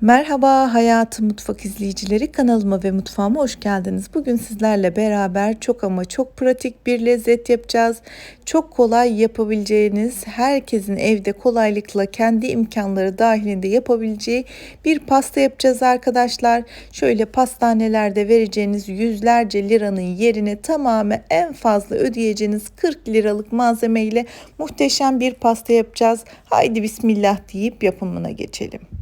Merhaba Hayatı Mutfak izleyicileri kanalıma ve mutfağıma hoş geldiniz. Bugün sizlerle beraber çok ama çok pratik bir lezzet yapacağız. Çok kolay yapabileceğiniz, herkesin evde kolaylıkla kendi imkanları dahilinde yapabileceği bir pasta yapacağız arkadaşlar. Şöyle pastanelerde vereceğiniz yüzlerce liranın yerine tamamen en fazla ödeyeceğiniz 40 liralık malzeme ile muhteşem bir pasta yapacağız. Haydi bismillah deyip yapımına geçelim.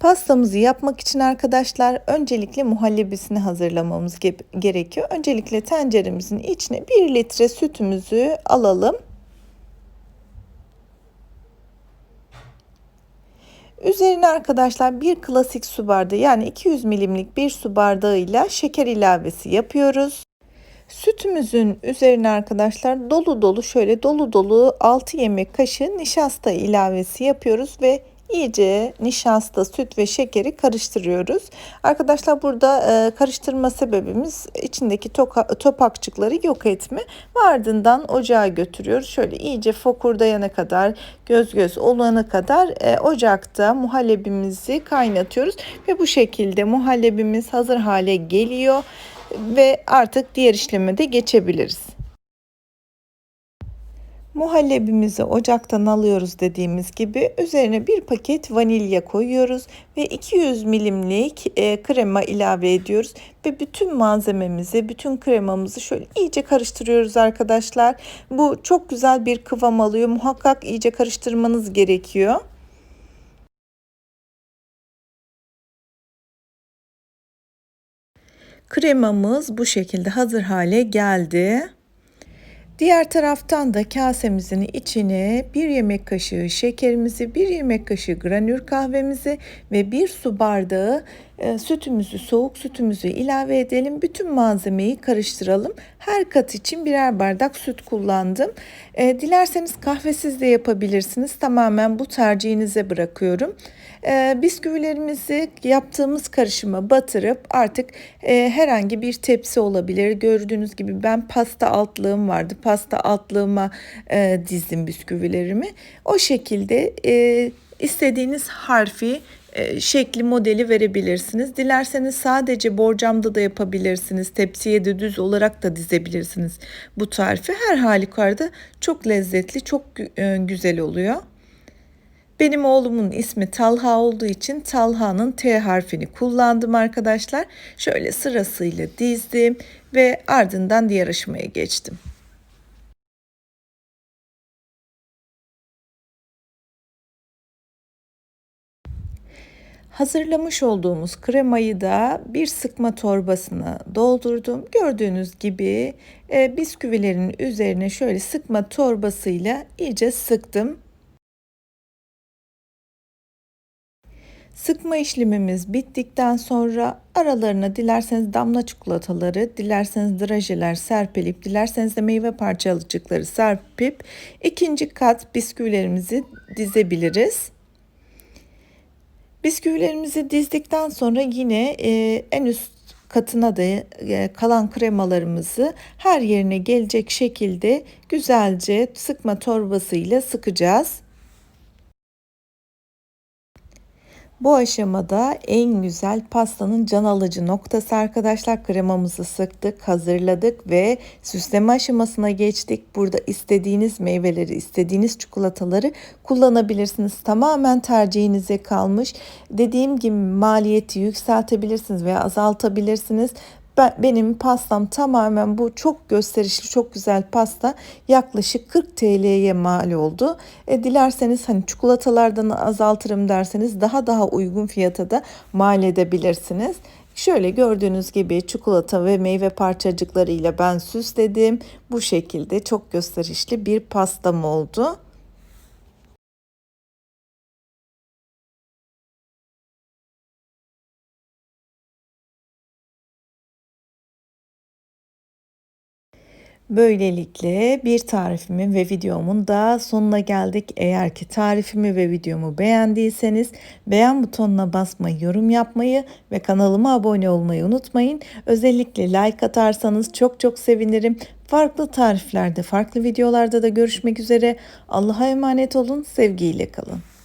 Pastamızı yapmak için arkadaşlar öncelikle muhallebisini hazırlamamız gerekiyor. Öncelikle tenceremizin içine 1 litre sütümüzü alalım. Üzerine arkadaşlar bir klasik su bardağı yani 200 milimlik bir su bardağıyla şeker ilavesi yapıyoruz. Sütümüzün üzerine arkadaşlar dolu dolu şöyle dolu dolu 6 yemek kaşığı nişasta ilavesi yapıyoruz ve iyice nişasta, süt ve şekeri karıştırıyoruz. Arkadaşlar burada e, karıştırma sebebimiz içindeki toka, topakçıkları yok etme. Ve ardından ocağa götürüyoruz. Şöyle iyice fokurdayana kadar, göz göz olana kadar e, ocakta muhallebimizi kaynatıyoruz. Ve bu şekilde muhallebimiz hazır hale geliyor ve artık diğer işleme de geçebiliriz. Muhallebimizi ocaktan alıyoruz dediğimiz gibi üzerine bir paket vanilya koyuyoruz ve 200 milimlik e, krema ilave ediyoruz ve bütün malzememizi, bütün kremamızı şöyle iyice karıştırıyoruz arkadaşlar. Bu çok güzel bir kıvam alıyor. Muhakkak iyice karıştırmanız gerekiyor. Kremamız bu şekilde hazır hale geldi. Diğer taraftan da kasemizin içine bir yemek kaşığı şekerimizi, bir yemek kaşığı granür kahvemizi ve bir su bardağı e, sütümüzü, soğuk sütümüzü ilave edelim. Bütün malzemeyi karıştıralım. Her kat için birer bardak süt kullandım. E, dilerseniz kahvesiz de yapabilirsiniz. Tamamen bu tercihinize bırakıyorum. E, bisküvilerimizi yaptığımız karışıma batırıp artık e, herhangi bir tepsi olabilir. Gördüğünüz gibi ben pasta altlığım vardı. Pasta altlığıma e, dizdim bisküvilerimi. O şekilde e, istediğiniz harfi şekli modeli verebilirsiniz. Dilerseniz sadece borcamda da yapabilirsiniz. Tepsiye de düz olarak da dizebilirsiniz bu tarifi. Her halükarda çok lezzetli, çok e, güzel oluyor. Benim oğlumun ismi Talha olduğu için Talha'nın T harfini kullandım arkadaşlar. Şöyle sırasıyla dizdim ve ardından diğer aşamaya geçtim. Hazırlamış olduğumuz kremayı da bir sıkma torbasına doldurdum. Gördüğünüz gibi e, bisküvilerin üzerine şöyle sıkma torbasıyla iyice sıktım. Sıkma işlemimiz bittikten sonra aralarına dilerseniz damla çikolataları, dilerseniz drajeler serpilip, dilerseniz de meyve parçacıkları serpip ikinci kat bisküvilerimizi dizebiliriz. Bisküvilerimizi dizdikten sonra yine e, en üst katına da e, kalan kremalarımızı her yerine gelecek şekilde güzelce sıkma torbasıyla sıkacağız. Bu aşamada en güzel pastanın can alıcı noktası arkadaşlar. Kremamızı sıktık, hazırladık ve süsleme aşamasına geçtik. Burada istediğiniz meyveleri, istediğiniz çikolataları kullanabilirsiniz. Tamamen tercihinize kalmış. Dediğim gibi maliyeti yükseltebilirsiniz veya azaltabilirsiniz. Ben, benim pastam tamamen bu çok gösterişli, çok güzel pasta yaklaşık 40 TL'ye mal oldu. E, dilerseniz hani çikolatalardan azaltırım derseniz daha daha uygun fiyata da mal edebilirsiniz. Şöyle gördüğünüz gibi çikolata ve meyve parçacıklarıyla ben süsledim. Bu şekilde çok gösterişli bir pastam oldu. Böylelikle bir tarifimin ve videomun da sonuna geldik. Eğer ki tarifimi ve videomu beğendiyseniz beğen butonuna basmayı, yorum yapmayı ve kanalıma abone olmayı unutmayın. Özellikle like atarsanız çok çok sevinirim. Farklı tariflerde, farklı videolarda da görüşmek üzere. Allah'a emanet olun, sevgiyle kalın.